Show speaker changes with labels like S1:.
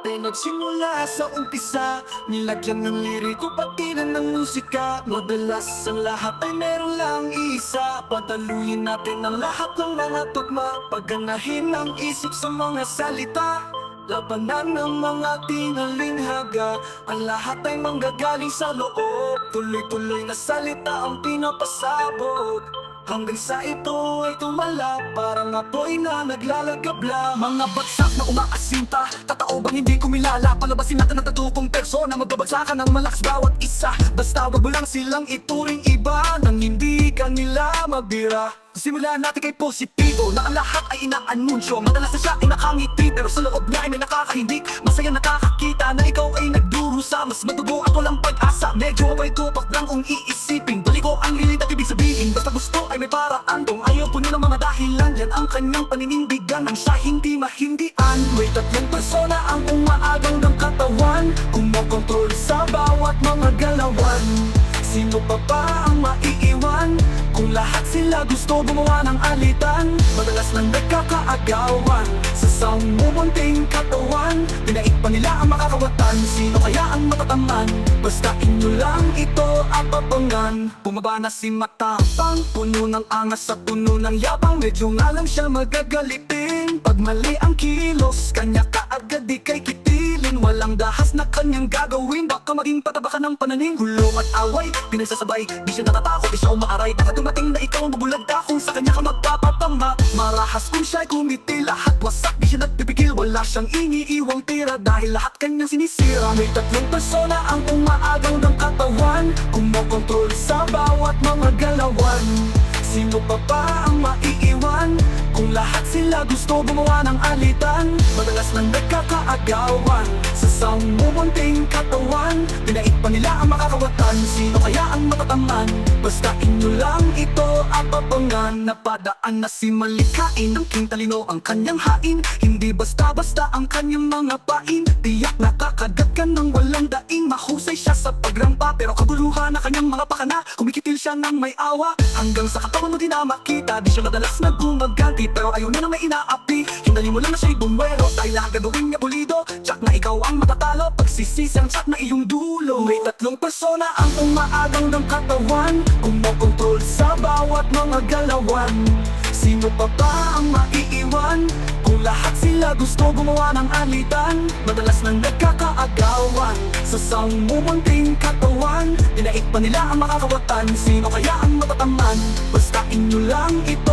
S1: Lahat ay nagsimula sa umpisa. Nilagyan ng liriko pati na ng musika. Madalas ang lahat ay meron lang isa. Pataluyin natin ang lahat ng mga tugma. Pagganahin ang isip sa mga salita. Labanan ng mga tinalinghaga. Ang lahat ay manggagaling sa loob. Tuloy-tuloy na salita ang pinapasabog Hanggang sa ito ay tumala Parang apoy na naglalagabla Mga bagsak na umaasinta Tatao bang hindi kumilala Palabasin natin ang tatupong persona Magbabagsakan ng malakas bawat isa. Basta wag mo lang silang ituring iba Nang hindi kanila mabira. Simulan natin kay positibo Na ang lahat ay inaanunsyo. Madalas na siya ay nakangiti Pero sa loob niya ay may nakakahindik. Masaya nakakakita na ikaw ay nagdurusa. Mas madugo at walang pag-asa. Medyo may tupak lang kung iisipin kanyang paninindigan. Ang siya hindi mahindian. May tatlong persona ang umaagang ng katawan. Kumokontrol sa bawat mga galawan. Sino pa ba ang maiiwan? Kung lahat sila gusto gumawa ng alitan Madalas nang nagkakaagawan. Sa samunting katawan Makakawatan Sino kaya ang matataman? Basta inyo lang ito apabangan Bumaba na si Matapang Puno ng angas sa puno ng yabang Medyo nga lang siya magagalitin. Pag mali ang kilos Kanya kaagad di kay kitilin Walang dahas na kanyang gagawin. Baka maging pataba ka ng pananing Gulo at away, pinagsasabay. Di siya natatakot, di siya umaaray Baka dumating na ikaw mabulagda Kung sa kanya ka magpapatama. Marahas kung siya'y kumiti Lahat wasak, di siya nagpipigil. Wala siyang iniiwang tira Dahil lahat kanyang sinisira. May tatlong persona ang umaagaw ng katawan. Kumokontrol sa bawat mga galawan. Sino pa ba ang maiiwan? Kung lahat sila gusto gumawa ng alitan Madalas nang nagkakaagawan Sa samunting katawan Pinaik pa nila ang makakawatan. Sino kaya ang matataman? Basta inyo lang ito apabangan Napadaan na si Malikain Ang king talino ang kanyang hain. Hindi basta-basta ang kanyang mga pain. Tiyak nakakagat ka ng walang daing Mahusay siya sa pagrampa. Pero kaguluhan na kanyang mga Kumikitil siya ng may awa Hanggang sa katawan mo di na makita. Di siya madalas na gumaganti Pero ayaw na na may inaapi. Hindali mo lang na siya'y bumwero Dahil lahat gagawin niya pulido. Tsak na ikaw ang matatalo Pagsisisi ang tsak na iyong dulo. May tatlong persona ang umaagaw ng katawan. Kumokontrol sa bawat mga galawan. Sino pa ba ang maiiwan? Kung lahat sila gusto gumawa ng alitan Madalas nang nagkakaagawan. Sa samunting katawan Dinaik pa nila ang makakawatan Sino kaya ang matataman? Basta inyo lang ito